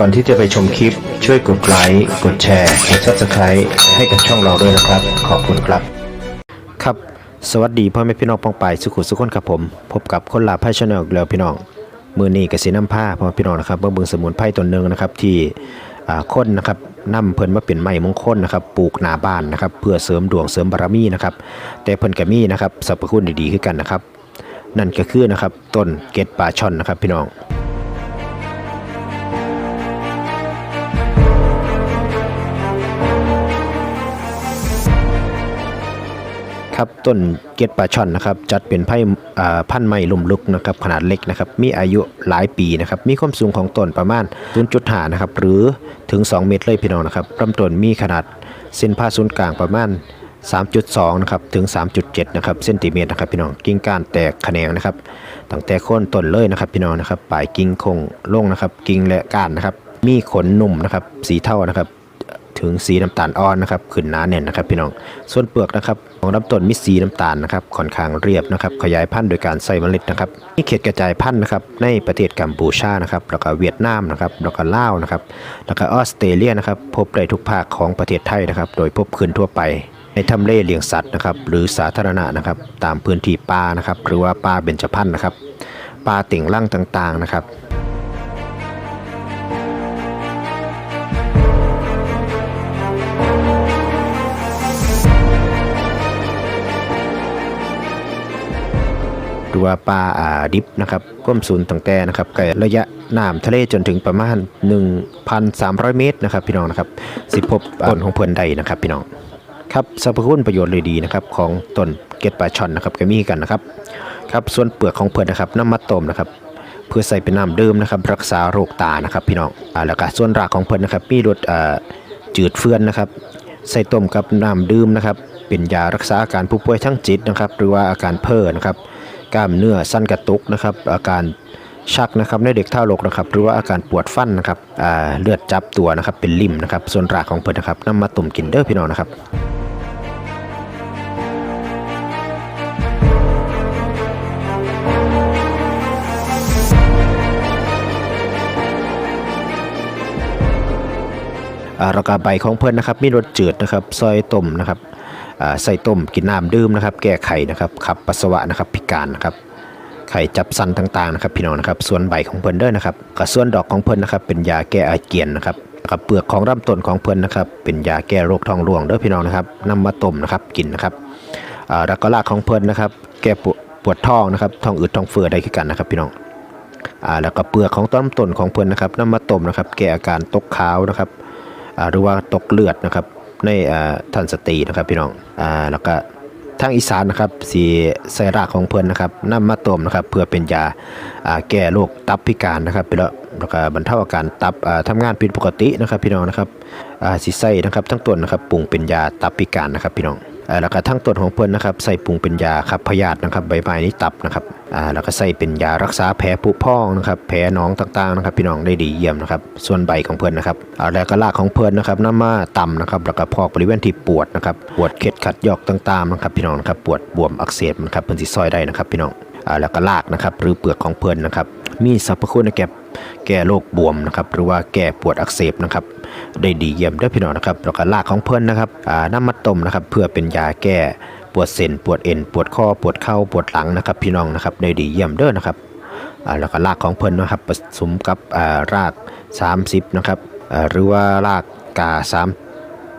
ก่อนที่จะไปชมคลิป ช่วยกดไลค์กดแชร์กด subscribe ให้กับช่องเราด้วยนะครับ ขอบคุณครับ ครับ สวัสดีพ่อแม่พี่น้องปองไปายสุขุสุขคนครับผม พบกับคนลาไพ่ชาแนลแล้วพี่น้องมือนี้กสิน้ำผ้าพ่อพี่น้องนะครับเบิ่งเบิ่งสมุนไพรตัวหนึ่งนะครับที่อ่าคนนะครับนํเพิ่นมาเป็นไม้มงคลนะครับปลูกหน้าบ้านนะครับเพื่อเสริมดวงเสริมบารมีนะครับแต่เพิ่นก็มีนะครับสรรพคุณดีๆคือกันนะครับ นั่นก็คือนะครับต้นเกตปลาช่อนนะครับพี่น้อง ครับต้นเกียดปลาช่อนนะครับจัดเป็นไผ่พันไม้ลุ่มลุกนะครับขนาดเล็กนะครับมีอายุหลายปีนะครับมีความสูงของต้นประมาณ0.5นะครับหรือถึง 2 เมตรเลยพี่น้องนะครับลำต้นมีขนาดเส้นผ่าศูนย์กลางประมาณ 3.2นะครับถึง 3.7นะครับเซนติเมตรนะครับพี่น้องกิ่งก้านแตกแขนงนะครับตั้งแต่โคนต้นเลยนะครับพี่น้องนะครับปลายกิ่งคงลงนะครับกิ่งและก้านนะครับมีขนนุ่มนะครับสีเทานะครับ ถึงสีน้ำตาลอ่อนนะครับขึ้นหนาแน่นนะครับพี่น้องส่วนเปลือกนะครับของลำต้นมีสีน้ำตาลนะครับค่อนข้างเรียบนะครับขยายพันธุ์โดยการใส่เมล็ดนะครับมีเขตกระจายพันธุ์นะครับในประเทศกัมพูชานะครับแล้วก็เวียดนามนะครับแล้วก็ลาวนะครับแล้วก็ออสเตรเลียนะครับพบได้ทุกภาคของประเทศไทยนะครับโดยพบขึ้นทั่วไปในทำเลเลี้ยงสัตว์นะครับหรือสาธารณะนะครับตามพื้นที่ป่านะครับหรือว่าป่าเบญจพรรณนะครับป่าเต่งร่างต่างๆนะครับ รือว่าปลาอ่าดิบนะครับก้มศูนย์ตั้งแต่นะครับไกระยะน้ำทะเลจนถึงประมาณ 1,300 เมตรนะครับพี่น้องนะครับสิพบต้นของเพื่อนใดนะครับพี่น้องครับสรรพคุณประโยชน์เลยดีนะครับของต้นเกล็ดปลาช่อนนะครับก็มีกันนะครับครับส่วนเปลือกของเพื่อนนะครับน้ำมาต้มนะครับเพื่อใส่เป็นน้ำเดื่มนะครับรักษาโรคตานะครับพี่น้องอ่าแล้วก็ส่วนรากของเพื่อนนะครับมีรสอ่าจืดเฟื่อนนะครับใส่ต้มกับน้ำดื่มนะครับเป็นยารักษาอาการผู้ป่วยทั้งจิตนะครับ หรือว่าอาการเพ้อนะครับ กล้ามเนื้อสั้นกระตุกนะครับ อาการชักนะครับในเด็กท่ารกนะครับหรือว่าอาการปวดฟันนะครับเลือดจับตัวนะครับเป็นลิ่มนะครับ ส่วนรากของเพิ่นนะครับนำมาต้มกินเด้อพี่น้องนะครับอ่ากใบของเพิ่นนะครับมีรสจืดนะครับซอยต้มนะครับ ใส่ต้มกินน้ำดื่มนะครับ แก้ไขนะครับขับปัสสาวะนะครับพิการนะครับไข่จับสันต่างๆนะครับพี่น้องนะครับ ส่วนใบของเพิ่นเด้อนะครับกับส่วนดอกของเพิ่นนะครับ เป็นยาแก้อาเจียนนะครับกับเปลือกของลำต้นของเพิ่นนะครับ เป็นยาแก้โรคท้องร่วงเด้อพี่น้องนะครับนำมาต้มนะครับกินนะครับอ่าแล้วก็รากของเพิ่นนะครับ แก้ปวดท้องนะครับท้องอืดท้องเฟ้อได้คือกันนะครับ พี่น้องแล้วก็เปลือกของต้นต้นของเพิ่นนะครับนำมาต้มนะครับ แก้อาการตกขาวนะครับหรือว่าตกเลือดนะครับ ในท่านสตรีนะครับพี่น้องอ่าแล้วก็ทางอีสานนะครับสีใส่รากของเพื่อนนะครับนำมาต้มนะครับเพื่อเป็นยาแก้โรคตับพิการนะครับไปแล้วแล้วก็บรรเทาอาการตับทำทำงานผิดปกตินะครับพี่น้องนะครับสีใส่นะครับทั้งต้นนะครับปรุงเป็นยาตับพิการนะครับพี่น้อง แล้วก็ทั้งต้นของเพิ่นนะครับใส่ปรุงเป็นยาขับพยาธินะครับใบไม้นี้ตับนะครับอ่าแล้วก็ใส่เป็นยารักษาแผลผุพองนะครับแผลหนองต่างๆนะครับ พี่น้องได้ดีเยี่ยมนะครับส่วนใบของเพิ่นนะครับอ่าแล้วก็รากของเพิ่นนะครับน้ำมาต่ำนะครับแล้วก็พอกบริเวณที่ปวดนะครับปวดเข็ดขัดยอกต่างๆนะครับพี่น้องนะครับปวดบวมอักเสบนะครับเพิ่นสิซอยได้นะครับพี่น้อง แล้วก็รากนะครับ หรือเปลือกของเพลินนะครับ มีสรรพคุณในแก่แก้โรคบวมนะครับ หรือว่าแก้ปวดอักเสบนะครับ ได้ดีเยี่ยมเด้พี่น้องนะครับแล้วก็รากของเพลินนะครับน้ำมัดต้มนะครับ เพื่อเป็นยาแก้ปวดเส้นปวดเอ็นปวดข้อปวดเข่าปวดหลังนะครับ พี่น้องนะครับได้ดีเยี่ยมเด้อนะครับแล้วก็รากของเพลินนะครับผสมกับอ่าราก 30นะครับหรือว่ารากกาสาม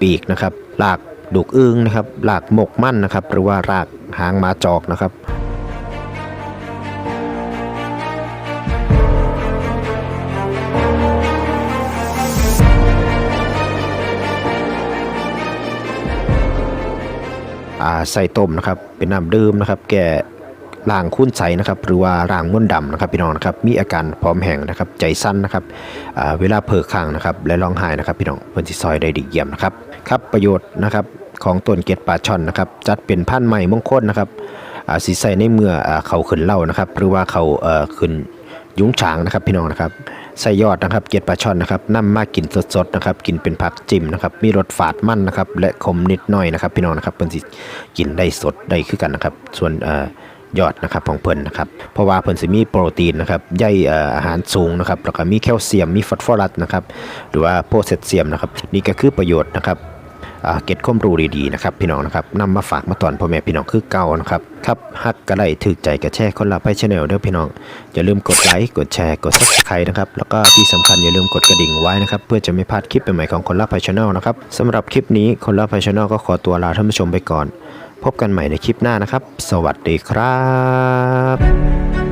ปีกนะครับรากดูกอึ้งนะครับรากหมกมั่นนะครับ หรือว่ารากหางมาจอกนะครับ ใส่ต้มนะครับ เป็นน้ำดื่มนะครับ แก้ร่างคุ้นใสนะครับ หรือว่าร่างม่วนดำนะครับพี่น้องนะครับ มีอาการพร้อมแห้งนะครับ ใจสั้นนะครับเวลาเพิกข้างนะครับ และร้องไห้นะครับ พี่น้องเพิ่นสิซอยได้ดีเยี่ยมนะครับ ครับประโยชน์นะครับของต้นเกล็ดปลาช่อนนะครับ จัดเป็นพันธุ์ใหม่มงคลนะครับสิใส่ในเมื่อเขาขึ้นเล่านะครับ หรือว่าเขาขึ้นยุ้งฉางนะครับพี่น้องนะครับ ใส่ยอดนะครับเกล็ดปลาช่อนนะครับนำมากินสดๆนะครับกินเป็นผักจิ้มนะครับมีรสฝาดมันนะครับและขมนิดหน่อยนะครับ พี่น้องนะครับเพิ่นสิกินได้สดได้คือกันนะครับส่วนยอดนะครับของเพิ่นนะครับเพราะว่าเพิ่นสิมีโปรตีนนะครับใยอาหารสูงนะครับแล้วก็มีแคลเซียมมีฟอสฟอรัสนะครับหรือว่าโพแทสเซียมนะครับนี่ก็คือประโยชน์นะครับ เก็ตความรู้ดีๆนะครับพี่น้องนะครับนำมาฝากมาตอนพ่อแม่พี่น้องคือเก่านะครับครับฮักกระไดถือใจกระแชร์คนละไปชแนลเด้อพี่น้องอย่าลืมกดไลค์กดแชร์กดซับสไครต์นะครับแล้วก็ที่สำคัญอย่าลืมกดกระดิ่งไว้นะครับเพื่อจะไม่พลาดคลิปใหม่ๆของคนละไปชแนลนะครับสำหรับคลิปนี้คนละไปชแนลก็ขอตัวลาท่านผู้ชมไปก่อน พบกันใหม่ในคลิปหน้านะครับ สวัสดีครับ